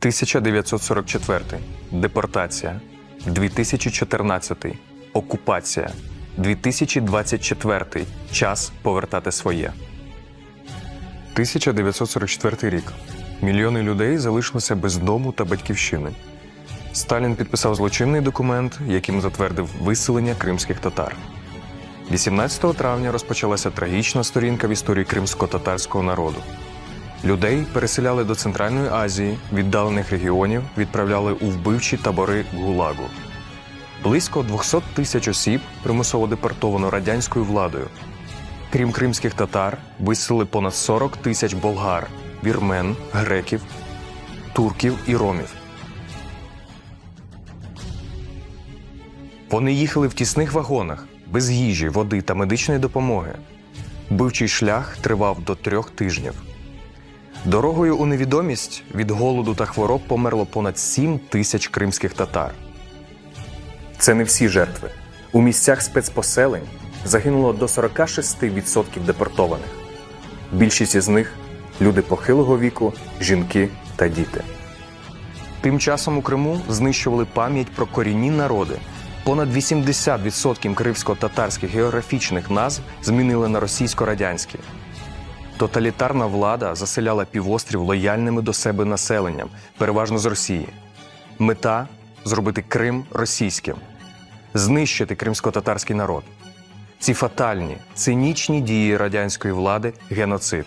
1944. Депортація. 2014. Окупація. 2024. Час повертати своє. 1944 рік. Мільйони людей залишилися без дому та батьківщини. Сталін підписав злочинний документ, яким затвердив виселення кримських татар. 18 травня розпочалася трагічна сторінка в історії кримсько-татарського народу. Людей переселяли до Центральної Азії, віддалених регіонів відправляли у вбивчі табори ГУЛАГу. Близько 200 тисяч осіб примусово депортовано радянською владою. Крім кримських татар, виселили понад 40 тисяч болгар, вірмен, греків, турків і ромів. Вони їхали в тісних вагонах, без їжі, води та медичної допомоги. Бивчий шлях тривав до трьох тижнів. Дорогою у невідомість від голоду та хвороб померло понад 7 тисяч кримських татар. Це не всі жертви. У місцях спецпоселень загинуло до 46% депортованих. Більшість із них люди похилого віку, жінки та діти. Тим часом у Криму знищували пам'ять про корінні народи. Понад 80% кримсько-татарських географічних назв змінили на російсько-радянські. Тоталітарна влада заселяла півострів лояльними до себе населенням, переважно з Росії. Мета зробити Крим російським, знищити кримсько-татарський народ. Ці фатальні, цинічні дії радянської влади геноцид.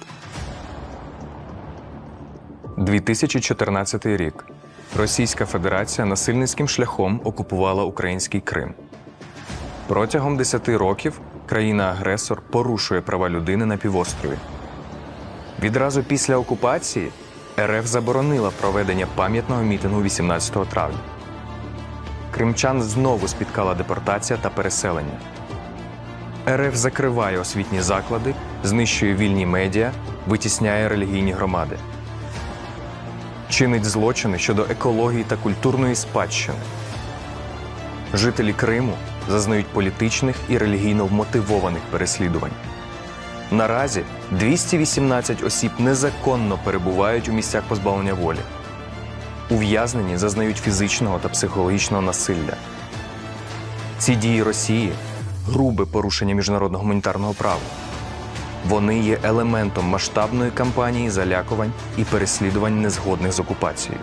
2014 рік. Російська Федерація насильницьким шляхом окупувала український Крим. Протягом 10 років країна-агресор порушує права людини на півострові. Відразу після окупації РФ заборонила проведення пам'ятного мітингу 18 травня. Кримчан знову спіткала депортація та переселення. РФ закриває освітні заклади, знищує вільні медіа, витісняє релігійні громади. Чинить злочини щодо екології та культурної спадщини. Жителі Криму зазнають політичних і релігійно вмотивованих переслідувань. Наразі 218 осіб незаконно перебувають у місцях позбавлення волі. Ув'язнені зазнають фізичного та психологічного насилля. Ці дії Росії грубе порушення міжнародного гуманітарного права. Вони є елементом масштабної кампанії залякувань і переслідувань незгодних з окупацією.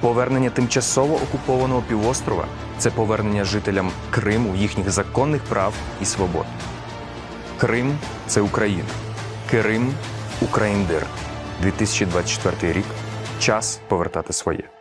Повернення тимчасово окупованого півострова це повернення жителям Криму їхніх законних прав і свобод. Крим це Україна. Крим Україндир. 2024 рік. Час повертати своє.